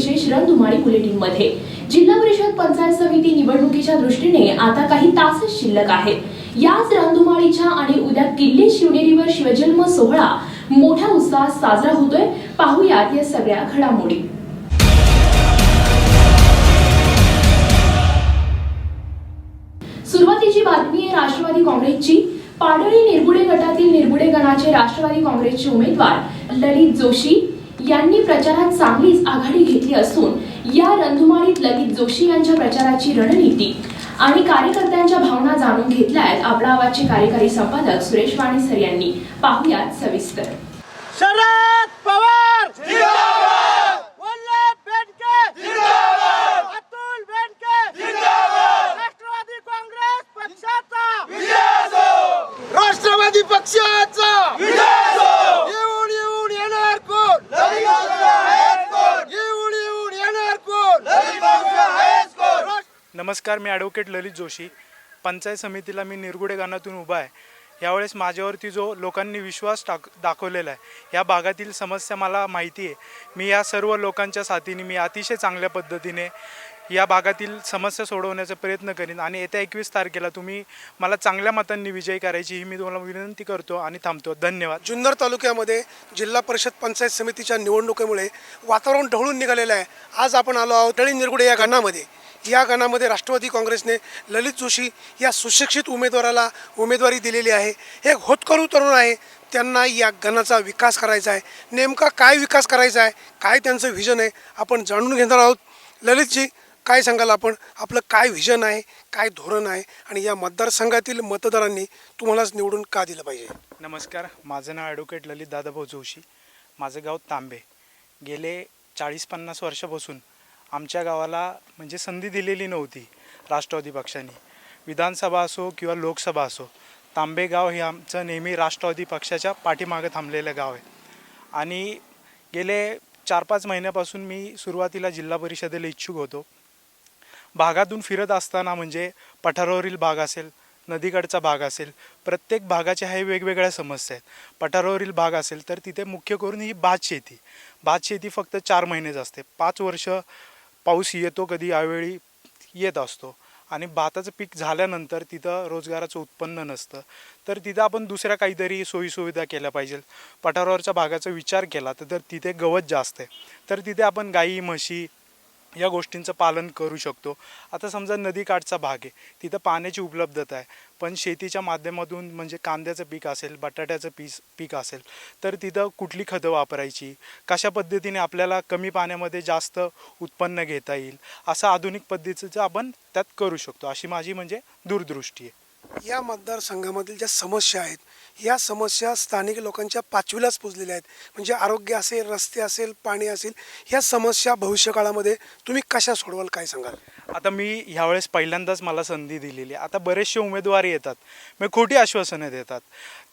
विशेष रणधुमाळी बुलेटिनमध्ये जिल्हा परिषद पंचायत समिती निवडणुकीच्या दृष्टीने आता काही तासच शिल्लक आहेत. याच रणधुमाळीच्या आणि उद्या किल्ले शिवनेरीवर शिवजन्म सोहळा मोठ्या उत्साहात साजरा होतोय. पाहुयात या सगळ्या घडामोडी. सुरुवातीची बातमी आहे राष्ट्रवादी काँग्रेसची. पाडळी निरगुडे गटातील निरगुडे गणाचे राष्ट्रवादी काँग्रेसचे उमेदवार ललित जोशी. यांनी प्रचारात चांगलीच आघाडी घेतली असून या रणधुमाळीत ललित जोशी यांच्या प्रचाराची रणनीती आणि कार्यकर्त्यांच्या भावना जाणून घेतल्या आहेत आपला आवाजचे कार्यकारी संपादक सुरेश वाणी सर यांनी. पाहुयात सविस्तर. शरद पवार वल्लभ बेनके अतुल बेनके राष्ट्रवादी काँग्रेस पक्षाचा राष्ट्रवादी पक्षाचा येऊन येऊन येणार कोण येऊन येऊन येणार कोण राष्ट्र- नमस्कार मी ॲडव्होकेट ललित जोशी. पंचायत समितीला मी निरगुडे गाणातून उभा आहे. यावेळेस माझ्यावरती जो लोकांनी विश्वास टाक दाखवलेला आहे या भागातील समस्या मला माहिती आहे. मी या सर्व लोकांच्या साथीने मी अतिशय चांगल्या पद्धतीने या भागातील समस्या सोडवण्याचा प्रयत्न करीन आणि येत्या एकवीस तारखेला तुम्ही मला चांगल्या मतांनी विजयी करायची ही मी तुम्हाला विनंती करतो आणि थांबतो. धन्यवाद. जुन्नर तालुक्यामध्ये जिल्हा परिषद पंचायत समितीच्या निवडणुकीमुळे वातावरण ढवळून निघालेलं आहे. आज आपण आलो आहोत तळी निरगुडे या गणामध्ये या गणामध्ये राष्ट्रवादी काँग्रेसने ललित जोशी या सुशिक्षित उमेदवाराला उमेदवारी दिलेली आहे. हे होतकरू तरुण आहे. त्यांना या गणाचा विकास करायचा आहे. नेमका काय विकास करायचा आहे? काय त्यांचं व्हिजन आहे? आपण जाणून घेणार आहोत. ललितजी काय सांगाल आपण? आपलं काय व्हिजन आहे? काय धोरण आहे? आणि या मतदारसंघातील मतदारांनी तुम्हालाच निवडून का दिलं पाहिजे? नमस्कार. माझं नाव ॲडव्होकेट ललित दादाभाऊ जोशी. माझं गाव तांबे. गेले चाळीस पन्नास वर्षापासून आमच्या गावाला म्हणजे संधी दिलेली नव्हती राष्ट्रवादी पक्षाने. विधानसभा असो किंवा लोकसभा असो तांबेगाव हे आमचं नेहमी राष्ट्रवादी पक्षाच्या पाठीमागं थांबलेलं गाव आहे. आणि गेले चार पाच महिन्यापासून मी सुरुवातीला जिल्हा परिषदेला इच्छुक होतो. भागातून फिरत असताना म्हणजे पठारावरील भाग असेल नदीकडचा भाग असेल प्रत्येक भागाच्या हे वेगवेगळ्या समस्या आहेत. पठारावरील भाग असेल तर तिथे मुख्य करून ही भात शेती भात शेती फक्त चार महिनेच असते. पाच वर्ष पाऊस येतो कधी यावेळी येत असतो. आणि भाताचं पीक झाल्यानंतर तिथं रोजगाराचं उत्पन्न नसतं. तर तिथं आपण दुसऱ्या काहीतरी सोयीसुविधा केल्या पाहिजे. पठारावरच्या भागाचा विचार केला तर तर तिथे गवत जास्त आहे. तर तिथे आपण गाई म्हशी या गोष्टींचं पालन करू शकतो. आता समजा नदीकाठचा भाग आहे. तिथं पाण्याची उपलब्धता आहे. पण शेतीच्या माध्यमातून म्हणजे कांद्याचं पीक असेल बटाट्याचं पीस पीक असेल तर तिथं कुठली खतं वापरायची? कशा पद्धतीने आपल्याला कमी पाण्यामध्ये जास्त उत्पन्न घेता येईल? असं आधुनिक पद्धतीचं आपण त्यात करू शकतो. अशी माझी म्हणजे दूरदृष्टी आहे. या मतदारसंघामधील ज्या समस्या आहेत या समस्या स्थानिक लोकांच्या पाचवीलाच पुजलेल्या आहेत. म्हणजे आरोग्य असेल रस्ते असेल पाणी असेल ह्या समस्या भविष्यकाळामध्ये तुम्ही कशा सोडवाल काय सांगाल? आता मी ह्यावेळेस पहिल्यांदाच मला संधी दिलेली आहे. आता बरेचसे उमेदवार येतात. मग खोटी आश्वासनं देतात.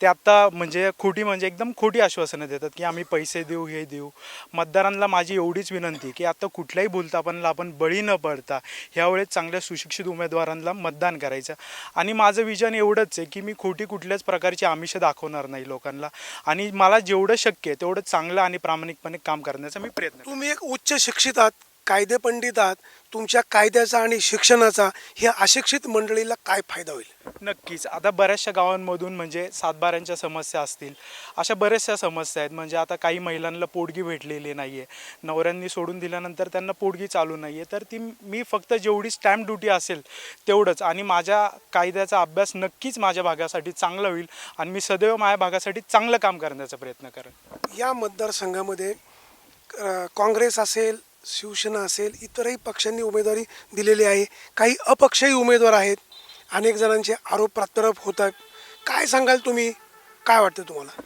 ते आत्ता म्हणजे खोटी म्हणजे एकदम खोटी आश्वासनं देतात की आम्ही पैसे देऊ हे देऊ. मतदारांना माझी एवढीच विनंती की आत्ता कुठल्याही बोलतापणाला आपण बळी न पडता ह्यावेळेस चांगल्या सुशिक्षित उमेदवारांना मतदान करायचं. आणि माझं विजन एवढंच आहे की मी खोटी कुठल्याच प्रकारची आमिष दाखवणार नाही लोकांना. आणि मला जेवढं शक्य आहे तेवढं चांगलं आणि प्रामाणिकपणे काम करण्याचा मी प्रयत्न तुम्ही एक उच्च शिक्षित आहात. कायदे पंडित आहात तुमच्या कायद्याचा आणि शिक्षणाचा ह्या अशिक्षित मंडळीला काय फायदा होईल? नक्कीच. आता बऱ्याचशा गावांमधून म्हणजे सातबाऱ्यांच्या समस्या असतील. अशा बऱ्याचशा समस्या आहेत. म्हणजे आता काही महिलांना पोडगी भेटलेली नाही आहे नवऱ्यांनी सोडून दिल्यानंतर त्यांना पोडगी चालू नाही आहे तर ती मी फक्त जेवढी स्टॅम्प ड्युटी असेल तेवढंच. आणि माझ्या कायद्याचा अभ्यास नक्कीच माझ्या भागासाठी चांगला होईल आणि मी सदैव माझ्या भागासाठी चांगलं काम करण्याचा प्रयत्न करेन. या मतदारसंघामध्ये काँग्रेस असेल शिवसेना असेल इतरही पक्षांनी उमेदवारी दिलेली आहे. काही अपक्षही उमेदवार आहेत. अनेक जणांचे आरोप प्रत्यारोप होत आहेत. काय सांगाल तुम्ही? काय वाटतं तुम्हाला?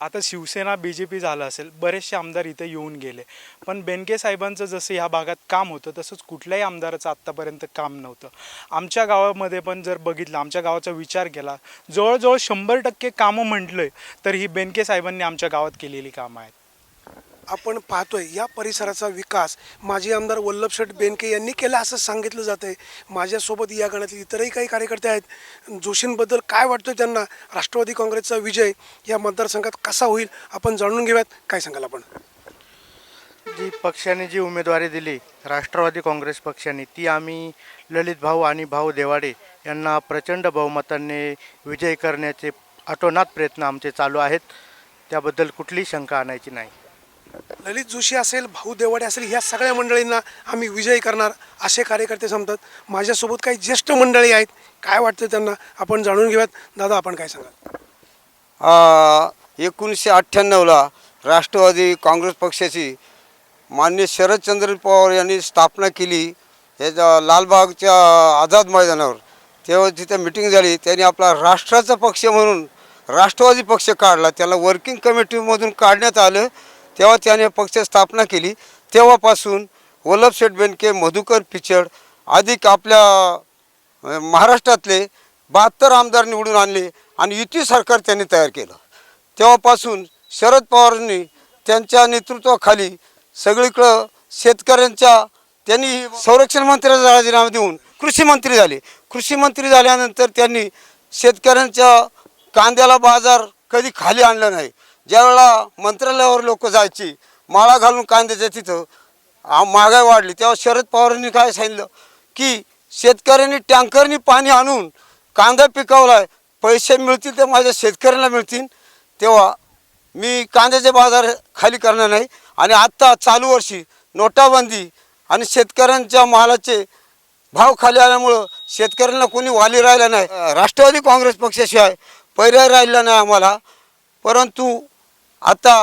आता शिवसेना बी जे पी झालं असेल बरेचसे आमदार इथे येऊन गेले. पण बेनके साहेबांचं जसं ह्या भागात काम होतं तसंच कुठल्याही आमदाराचं आत्तापर्यंत काम नव्हतं. आमच्या गावामध्ये पण जर बघितलं आमच्या गावाचा विचार केला जवळजवळ शंभर टक्के कामं म्हटलं तर ही बेनके साहेबांनी आमच्या गावात केलेली कामं आहेत. आपण पाहतोय या परिसराचा विकास माजी आमदार वल्लभशेठ बेनके यांनी केला असं सांगितलं जात आहे माझ्यासोबत या गणातील इतरही काही कार्यकर्ते आहेत. जोशींबद्दल काय वाटतं त्यांना? राष्ट्रवादी काँग्रेसचा विजय या मतदारसंघात कसा होईल? आपण जाणून घेऊयात. काय सांगाल आपण? जी पक्षाने जी उमेदवारी दिली राष्ट्रवादी काँग्रेस पक्षाने ती आम्ही ललित भाऊ आणि भाऊ देवाडे यांना प्रचंड बहुमताने विजय करण्याचे अतोनात प्रयत्न आमचे चालू आहेत. त्याबद्दल कुठलीही शंका आणायची नाही. ललित जोशी असेल भाऊ देवाडे असेल ह्या सगळ्या मंडळींना आम्ही विजयी करणार असे कार्यकर्ते सांगतात माझ्यासोबत काही ज्येष्ठ मंडळी आहेत. काय वाटतं त्यांना? आपण जाणून घेऊयात. दादा आपण काय सांगाल? एकोणीसशे अठ्ठ्याण्णवला राष्ट्रवादी काँग्रेस पक्षाची मान्य शरदचंद्र पवार यांनी स्थापना केली. याच्या लालबागच्या आझाद मैदानावर. तेव्हा तिथे मिटिंग झाली त्यांनी आपला राष्ट्राचा पक्ष म्हणून राष्ट्रवादी पक्ष काढला. त्याला वर्किंग कमिटीमधून काढण्यात आलं. तेव्हा त्याने पक्ष स्थापना केली. तेव्हापासून वल्लभशेठ बेनके मधुकर पिचड अधिक आपल्या महाराष्ट्रातले बहात्तर आमदार निवडून आणले आणि युती सरकार त्यांनी तयार केलं. तेव्हापासून शरद पवारांनी त्यांच्या नेतृत्वाखाली सगळीकडं शेतकऱ्यांच्या त्यांनी संरक्षण मंत्र्याचा राजीनामा देऊन कृषी मंत्री झाले. कृषी मंत्री झाल्यानंतर त्यांनी शेतकऱ्यांच्या कांद्याला बाजार कधी खाली आणला नाही. ज्यावेळेला मंत्रालयावर लोक जायची माळा घालून कांद्याच्या तिथं महागाई वाढली तेव्हा शरद पवारांनी काय सांगितलं? की शेतकऱ्यांनी टँकरनी पाणी आणून कांदा पिकवलाय पैसे मिळतील ते माझ्या शेतकऱ्यांना मिळतील. तेव्हा मी कांद्याचे बाजार खाली करणार नाही. आणि आत्ता चालू वर्षी नोटाबंदी आणि शेतकऱ्यांच्या मालाचे भाव खाली आल्यामुळं शेतकऱ्यांना कोणी वाली राहिला नाही. राष्ट्रवादी काँग्रेस पक्षाशिवाय पर्याय राहिला नाही आम्हाला. परंतु आता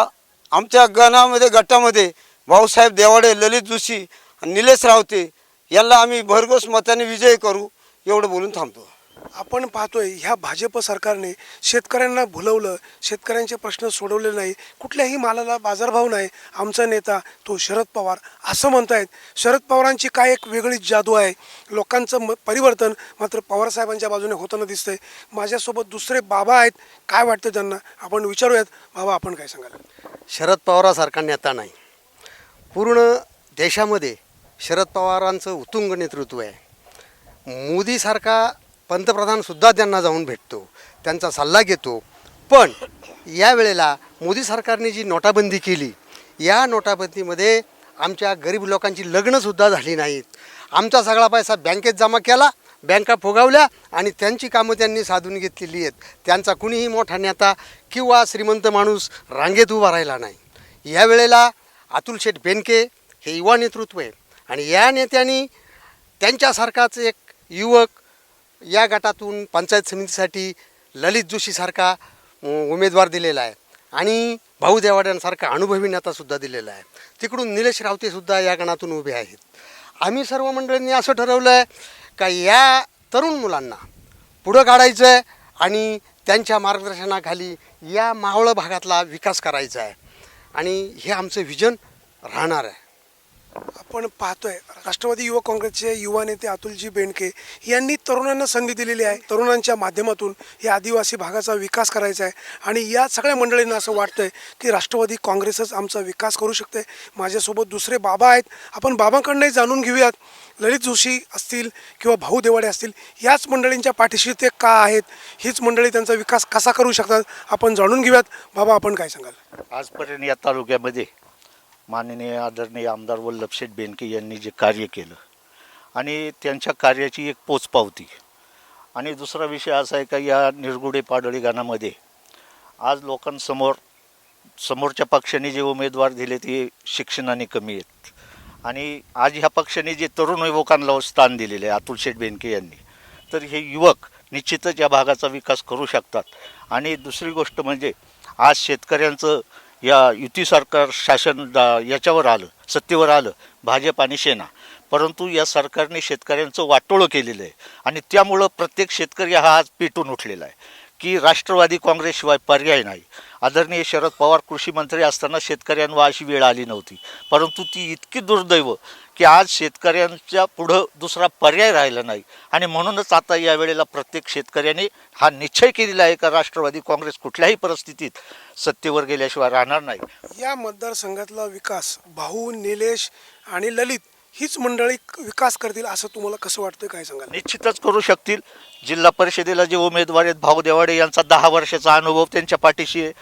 आमच्या गणामध्ये गटामध्ये भाऊसाहेब देवाडे ललित जोशी आणि निलेश रावते यांना आम्ही भरघोस मताने विजय करू एवढं बोलून थांबतो. आपण पाहतोय ह्या भाजप सरकारने शेतकऱ्यांना भुलवलं शेतकऱ्यांचे प्रश्न सोडवले नाही कुठल्याही मालाला बाजारभाव नाही. आमचा नेता तो शरद पवार असं म्हणतायत. शरद पवारांची काय एक वेगळीच जादू आहे? लोकांचं म परिवर्तन मात्र पवारसाहेबांच्या बाजूने होताना दिसतंय. माझ्यासोबत दुसरे बाबा आहेत. काय वाटतं त्यांना? आपण विचारूयात. बाबा आपण काय सांगाल? शरद पवारासारखा नेता नाही. पूर्ण देशामध्ये शरद पवारांचं उत्तुंग नेतृत्व आहे. मोदीसारखा पंतप्रधानसुद्धा त्यांना जाऊन भेटतो त्यांचा सल्ला घेतो. पण यावेळेला मोदी सरकारने जी नोटाबंदी केली या नोटाबंदीमध्ये आमच्या गरीब लोकांची लग्नसुद्धा झाली नाहीत. आमचा सगळा पैसा बँकेत जमा केला बँका फुगावल्या आणि त्यांची कामं त्यांनी साधून घेतलेली आहेत. त्यांचा कुणीही मोठा नेता किंवा श्रीमंत माणूस रांगेत उभा राहिला नाही. यावेळेला अतुल शेठ बेनके हे युवा नेतृत्व आहे. आणि या नेत्यांनी त्यांच्यासारखाच एक युवक या गटातून पंचायत समितीसाठी ललित जोशीसारखा उमेदवार दिलेला आहे. आणि भाऊ देवाड्यांसारखा अनुभवी नेतासुद्धा दिलेला आहे. तिकडून निलेश रावतेसुद्धा या गणातून उभे आहेत. आम्ही सर्व मंडळींनी असं ठरवलं आहे का या तरुण मुलांना पुढं काढायचं आहे आणि त्यांच्या मार्गदर्शनाखाली या मावळ भागातला विकास करायचा आहे आणि हे आमचं विजन राहणार आहे. आपण पाहतोय राष्ट्रवादी युवक काँग्रेसचे युवा नेते अतुलजी बेंडके यांनी तरुणांना संधी दिलेली आहे. तरुणांच्या माध्यमातून या आदिवासी भागाचा विकास करायचा आहे. आणि या सगळ्या मंडळींना असं वाटतंय की राष्ट्रवादी काँग्रेसच आमचा विकास करू शकते. माझ्यासोबत दुसरे बाबा आहेत. आपण बाबांकडनंही जाणून घेऊयात. ललित जोशी असतील किंवा भाऊ देवाडे असतील याच मंडळींच्या पाठीशी ते का आहेत? हीच मंडळी त्यांचा विकास कसा करू शकतात? आपण जाणून घेऊयात. बाबा आपण काय सांगाल? आजपर्यंत या तालुक्यामध्ये माननीय आदरणीय आमदार वल्लभशेठ बेनके यांनी जे कार्य केलं आणि त्यांच्या कार्याची एक पोचपावती आणि दुसरा विषय असा आहे का या निरगुडे पाडळी गाणामध्ये आज लोकांसमोर समोरच्या पक्षाने जे उमेदवार दिले ते शिक्षणाने कमी आहेत. आणि आज ह्या पक्षाने जे तरुण युवकांना स्थान दिलेले आहे अतुल शेठ बेनके यांनी तर हे युवक निश्चितच या भागाचा विकास करू शकतात. आणि दुसरी गोष्ट म्हणजे आज शेतकऱ्यांचं या युती सरकार शासन याच्यावर आलं सत्तेवर आलं भाजप आणि सेना. परंतु या सरकारने शेतकऱ्यांचं वाटोळं केलेलं आहे. आणि त्यामुळं प्रत्येक शेतकरी हा आज पेटून उठलेला आहे. की राष्ट्रवादी काँग्रेसशिवाय पर्याय नाही. आदरणीय शरद पवार कृषी मंत्री असताना शेतकऱ्यांवर अशी वेळ आली नव्हती. परंतु ती इतकी दुर्दैव की आज शेतकऱ्यांच्या पुढं दुसरा पर्याय राहिला नाही. आणि म्हणूनच आता या वेळेला प्रत्येक शेतकऱ्याने हा निश्चय केलेला आहे का राष्ट्रवादी काँग्रेस कुठल्याही परिस्थितीत सत्तेवर गेल्याशिवाय राहणार नाही. या मतदारसंघातला विकास भाऊ निलेश आणि ललित हीच मंडळी विकास करतील असं तुम्हाला कसं वाटतं काय सांगाल? निश्चितच करू शकतील. जिल्हा परिषदेला जे उमेदवार आहेत भाऊ देवाडे यांचा दहा वर्षाचा अनुभव त्यांच्या पाठीशी आहे.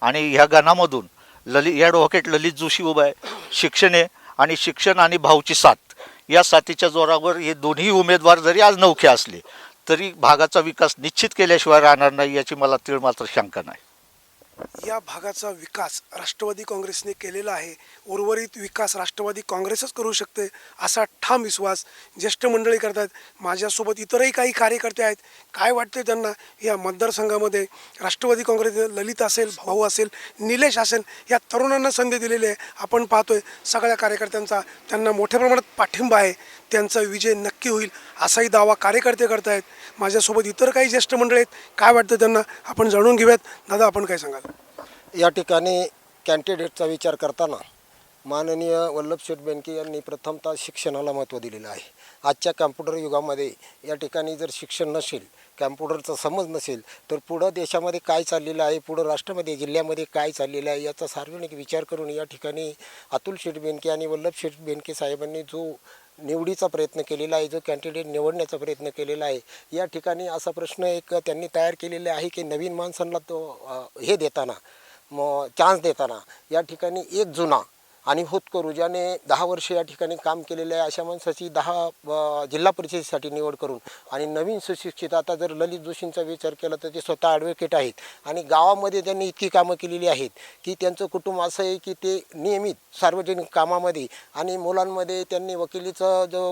आणि ह्या गणामधून ललित या ॲडव्होकेट ललित जोशी उभा आहे. शिक्षण आहे आणि शिक्षण आणि भाऊची साथ. या साथीच्या जोरावर हे दोन्ही उमेदवार जरी आज नौखे असले तरी भागाचा विकास निश्चित केल्याशिवाय राहणार नाही याची मला तीळ मात्र शंका नाही. या भागाचा विकास राष्ट्रवादी काँग्रेसने केलेला आहे. उर्वरित विकास राष्ट्रवादी काँग्रेसच करू शकते असा ठाम विश्वास ज्येष्ठ मंडळी करतात. माझ्यासोबत इतरही काही कार्यकर्ते आहेत. काय वाटते त्यांना? या मतदारसंघामध्ये राष्ट्रवादी काँग्रेस ललित असेल भाऊ असेल निलेश असेल या तरुणांना संधी दिलेली आहे. आपण पाहतोय सगळ्या कार्यकर्त्यांचा त्यांना मोठ्या प्रमाणात पाठिंबा आहे. त्यांचा विजय नक्की होईल असाही दावा कार्यकर्ते करतायत. माझ्यासोबत इतर काही ज्येष्ठ मंडळी आहेत. काय वाटतं त्यांना? आपण जाणून घेऊयात. दादा आपण काय सांगाल? या ठिकाणी कॅन्डिडेटचा विचार करताना माननीय वल्लभ शेठ बेनके यांनी प्रथमतः शिक्षणाला महत्त्व दिलेलं आहे. आजच्या कॅम्प्युटर युगामध्ये या ठिकाणी जर शिक्षण नसेल कॅम्प्युटरचा समज नसेल तर पुढं देशामध्ये काय चाललेलं आहे पुढं राष्ट्रामध्ये जिल्ह्यामध्ये काय चाललेलं आहे याचा सार्वजनिक विचार करून या ठिकाणी अतुल शेठ बेनके आणि वल्लभ शेठ बेनके साहेबांनी जो निवडीचा प्रयत्न केलेला आहे जो कॅन्डिडेट निवडण्याचा प्रयत्न केलेला आहे या ठिकाणी असा प्रश्न एक त्यांनी तयार केलेला आहे की नवीन माणसांना तो हे देताना म चान्स देताना. या ठिकाणी एक जुना. आणि होतकरू ज्याने दहा वर्ष या ठिकाणी काम केलेलं आहे अशा माणसाची दहा जिल्हा परिषदेसाठी निवड करून आणि नवीन सुशिक्षित आता जर ललित जोशींचा विचार केला तर ते स्वतः ॲडव्होकेट आहेत आणि गावामध्ये त्यांनी इतकी कामं केलेली आहेत की त्यांचं कुटुंब असं आहे की ते नियमित सार्वजनिक कामामध्ये आणि मुलांमध्ये त्यांनी वकिलीचं जो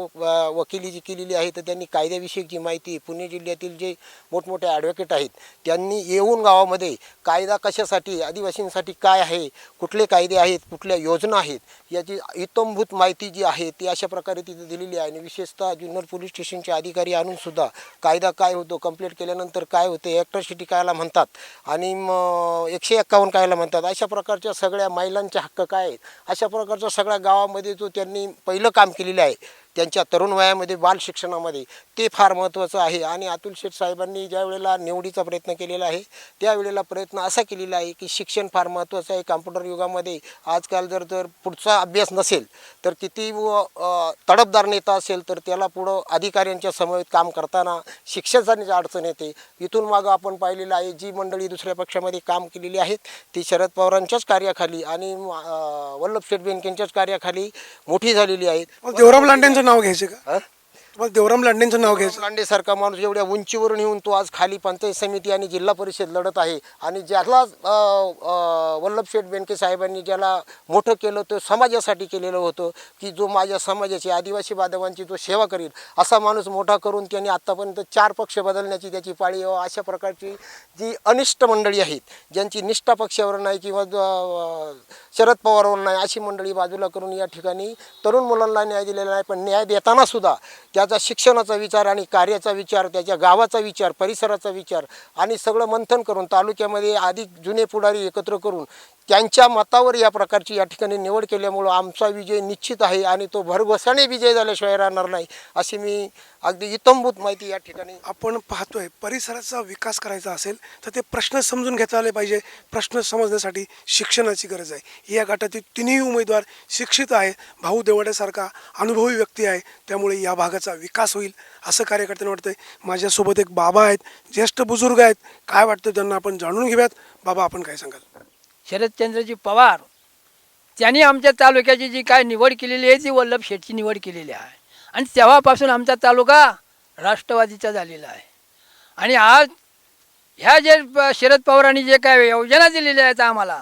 वकिली जी केलेली आहे तर त्यांनी कायद्याविषयीची माहिती पुणे जिल्ह्यातील जे मोठमोठे ॲडव्होकेट आहेत त्यांनी येऊन गावामध्ये कायदा कशासाठी आदिवासींसाठी काय आहे कुठले कायदे आहेत कुठल्या योजना आहेत. याची इतंभूत माहिती जी आहे ती अशा प्रकारे तिथे दिलेली आहे. आणि विशेषतः जुन्नर पोलीस स्टेशनचे अधिकारी आणूनसुद्धा कायदा काय होतो कंप्लीट केल्यानंतर काय होते ॲक्ट्रॉसिटी कायला म्हणतात आणि मग एकशे एक्कावन्न कायला म्हणतात. अशा प्रकारच्या सगळ्या महिलांचे हक्क काय आहेत? अशा प्रकारच्या सगळ्या गावामध्ये जो त्यांनी पहिलं काम केलेलं आहे त्यांच्या तरुण वयामध्ये बाल शिक्षणामध्ये ते फार महत्त्वाचं आहे. आणि अतुल शेठ साहेबांनी ज्या वेळेला निवडीचा प्रयत्न केलेला आहे त्यावेळेला प्रयत्न असा केलेला आहे की शिक्षण फार महत्त्वाचं आहे. कॉम्प्युटर युगामध्ये आजकाल जर जर पुढचा अभ्यास नसेल तर किती व अ, नेता असेल तर त्याला पुढं अधिकाऱ्यांच्या समवेत काम करताना शिक्षणाची अडचण येते इथून मागं आपण पाहिलेलं आहे जी मंडळी दुसऱ्या पक्षामध्ये काम केलेली आहेत ती शरद पवारांच्याच कार्याखाली आणि वल्लभ शेठ बेनकेंच्याच कार्याखाली मोठी झालेली आहेत. मग देवराम लांडेंचं नाव घ्यायचे का? तुम्हाला देवराम लांडेंचं नाव घ्यायचं. लांडेसारखा माणूस एवढ्या उंचीवरून येऊन तो आज खाली पंचायत समिती आणि जिल्हा परिषद लढत आहे. आणि ज्याला वल्लभशेठ वल्लभ शेठ बेनके साहेबांनी ज्याला मोठं केलं तो समाजासाठी केलेलं होतं की जो माझ्या समाजाची आदिवासी बांधवांची जो सेवा करील. असा माणूस मोठा करून त्यांनी आत्तापर्यंत चार पक्ष बदलण्याची त्याची पाळी अशा प्रकारची जी अनिष्ट मंडळी आहेत ज्यांची निष्ठा पक्षावर नाही किंवा शरद पवारवर नाही अशी मंडळी बाजूला करून या ठिकाणी तरुण मुलांना न्याय दिलेला नाही पण न्याय देताना सुद्धा त्याचा शिक्षणाचा विचार आणि कार्याचा विचार त्याच्या गावाचा विचार परिसराचा विचार आणि सगळं मंथन करून तालुक्यामध्ये अधिक जुने पुढारी एकत्र करून त्यांच्या मतावर या प्रकारची या ठिकाणी निवड केल्यामुळं आमचा विजय निश्चित आहे आणि तो भरघोसाने विजय झाल्याशिवाय राहणार नाही अशी मी अगदी इतंभूत माहिती या ठिकाणी आपण पाहतोय परिसराचा विकास करायचा असेल तर ते प्रश्न समजून घेता आले पाहिजे. प्रश्न समजण्यासाठी शिक्षणाची गरज आहे. या गटातील तिन्ही उमेदवार शिक्षित आहे भाऊ देवड्यासारखा अनुभवी व्यक्ती आहे. त्यामुळे या भागाचा विकास होईल असं कार्यकर्त्यांना वाटतंय. माझ्यासोबत एक बाबा आहेत ज्येष्ठ बुजुर्ग आहेत. काय वाटतं त्यांना आपण जाणून घेऊयात. बाबा आपण काय सांगाल? शरदचंद्रजी पवार त्यांनी आमच्या तालुक्याची जी काय निवड केलेली आहे ती वल्लभ शेठची निवड केलेली आहे. आणि तेव्हापासून आमचा तालुका राष्ट्रवादीचा झालेला आहे. आणि आज ह्या जे शरद पवारांनी जे काय योजना दिलेल्या आहेत आम्हाला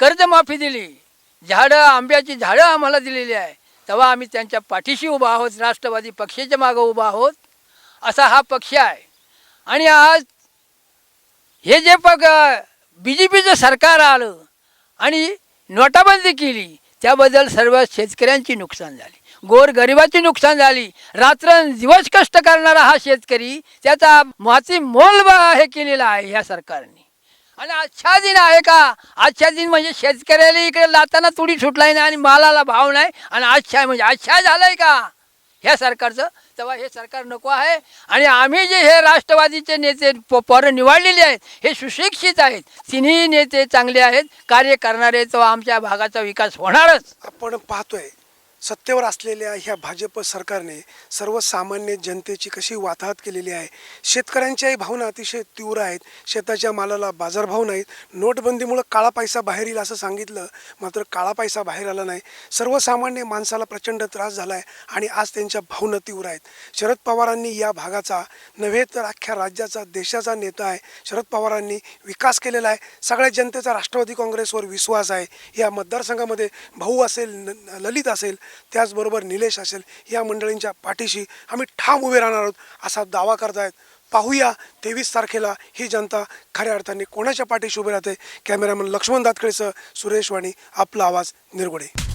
कर्जमाफी दिली झाडं आंब्याची झाडं आम्हाला दिलेली आहे तेव्हा आम्ही त्यांच्या पाठीशी उभा आहोत राष्ट्रवादी पक्षाच्या मागं उभा आहोत असा हा पक्ष आहे. आणि आज हे जे पग बी जे पीचं सरकार आलं आणि नोटाबंदी केली त्याबद्दल सर्व शेतकऱ्यांची नुकसान झाली. गोरगरिबाची नुकसान झाली. रात्र दिवस कष्ट करणारा हा शेतकरी त्याचा माती मोल हे केलेला आहे ह्या सरकारने. आणि आजच्या दिन आहे का? आजच्या दिन म्हणजे शेतकऱ्याला इकडे लाताना तुडी सुटलाय नाही आणि मालाला भाव नाही. आणि आजच्या म्हणजे आजच्या झालंय का? ह्या सरकारचं तेव्हा हे सरकार नको आहे. आणि आम्ही जे हे राष्ट्रवादीचे नेते प- पोरं निवडलेले आहेत हे सुशिक्षित आहेत. तिन्ही नेते चांगले आहेत. कार्य करणारे तेव्हा आमच्या भागाचा विकास होणारच. आपण पाहतोय सत्तेवर असलेल्या ह्या भाजप सरकारने सर्वसामान्य जनतेची कशी वाताहत केलेली आहे? शेतकऱ्यांच्याही भावना अतिशय तीव्र आहेत. शेताच्या मालाला बाजारभाव नाहीत. नोटबंदीमुळं काळा पैसा बाहेर येईल असं सांगितलं. मात्र काळा पैसा बाहेर आला नाही. सर्वसामान्य माणसाला प्रचंड त्रास झाला आहे आणि आज त्यांच्या भावना तीव्र आहेत. शरद पवारांनी या भागाचा नव्हे तर अख्ख्या राज्याचा देशाचा नेता आहे. शरद पवारांनी विकास केलेला आहे. सगळ्या जनतेचा राष्ट्रवादी काँग्रेसवर विश्वास आहे. या मतदारसंघामध्ये भाऊ असेल न- ललित असेल त्याचबरोबर निलेश असेल या मंडळींच्या पाठीशी आम्ही ठाम उभे राहणार आहोत असा दावा करतायत. पाहूया तेवीस तारखेला ही जनता खऱ्या अर्थाने कोणाच्या पाठीशी उभी राहते? कॅमेरामन लक्ष्मण दातखेडसह सुरेश वाणी आपला आवाज निरगुडे.